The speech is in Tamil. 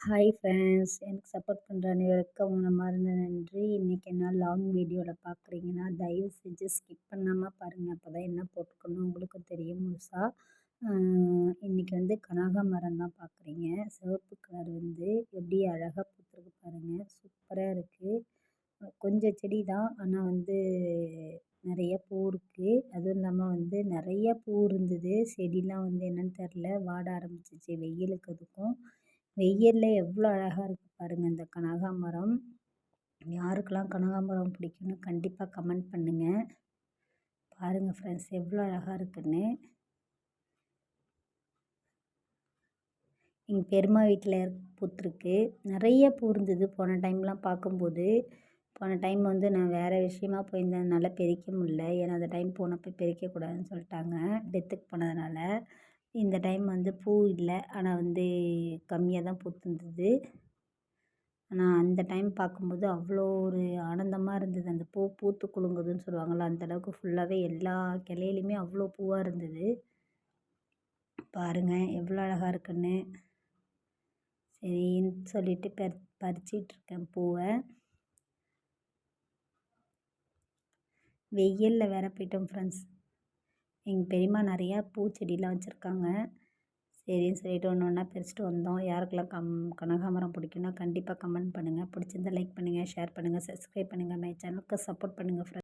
ஹாய் ஃப்ரெண்ட்ஸ் எனக்கு சப்போர்ட் பண்ணுற அனைவருக்கும் மறந்த நன்றி. இன்றைக்கி என்ன லாங் வீடியோவில் பார்க்குறீங்கன்னா தயவு செஞ்சு ஸ்கிப் பண்ணாமல் பாருங்கள் அப்போ தான் என்ன போட்டுக்கணும் உங்களுக்கும் தெரியும் முழுசாக இன்றைக்கி வந்து கனகாமரம் தான் பார்க்குறீங்க சிவப்பு கலர் வந்து எப்படி அழகாக பூத்துருக்கு பாருங்கள் சூப்பராக இருக்குது கொஞ்சம் செடி தான் ஆனால் வந்து நிறைய பூ இருக்குது அதுவும் இல்லாமல் வந்து நிறைய பூ இருந்தது. செடிலாம் வந்து என்னென்னு தெரில வாட ஆரம்பிச்சிச்சு. வெயிலுக்கு அதுக்கும் வெயிலில் எவ்வளோ அழகாக இருக்குது பாருங்கள் இந்த கனகாமரம் யாருக்கெல்லாம் கனகாமரம் பிடிக்கும்னு கண்டிப்பாக கமெண்ட் பண்ணுங்கள் பாருங்கள் ஃப்ரெண்ட்ஸ் எவ்வளோ அழகாக இருக்குன்னு. எங்கள் பெருமா வீட்டில் பூத்துருக்கு நிறைய பூ இருந்தது போன டைம்லாம் பார்க்கும்போது. போன டைம் வந்து நான் வேறு விஷயமா போயிருந்ததுனால பறிக்க முடில ஏன்னா அந்த டைம் போனப்போ பறிக்கக்கூடாதுன்னு சொல்லிட்டாங்க. டெத்துக்கு போனதுனால. இந்த டைம் வந்து பூ இல்லை. ஆனால் வந்து கம்மியாக தான் பூத்திருந்தது. ஆனால் அந்த டைம் பார்க்கும்போது அவ்வளோ ஒரு ஆனந்தமாக இருந்தது. அந்த பூ பூத்து குலுங்குதுன்னு சொல்லுவாங்கள்ல அந்தளவுக்கு ஃபுல்லாகவே எல்லா கிளையிலையுமே அவ்வளோ பூவாக இருந்தது. பாருங்கள் எவ்வளோ அழகாக இருக்குன்னு. சரின்னு சொல்லிட்டு பறி பறிச்சிட்ருக்கேன் பூவை. வெயிலில் வேற போயிட்டோம் ஃப்ரெண்ட்ஸ் எங்கள் பெரியம்மா நிறையா பூச்செடிலாம் வச்சுருக்காங்க. சரின்னு சொல்லிட்டு ஒன்று ஒன்றா பறிச்சிட்டு வந்தோம். யாருக்கெல்லாம் கம் கனகாமரம் பிடிக்குன்னா கண்டிப்பாக கமெண்ட் பண்ணுங்கள் பிடிச்சிருந்தா லைக் பண்ணுங்கள் ஷேர் பண்ணுங்கள் சப்ஸ்கிரைப் பண்ணுங்கள் மை சேனலுக்கு சப்போர்ட் பண்ணுங்கள் ஃப்ரெண்ட்ஸ்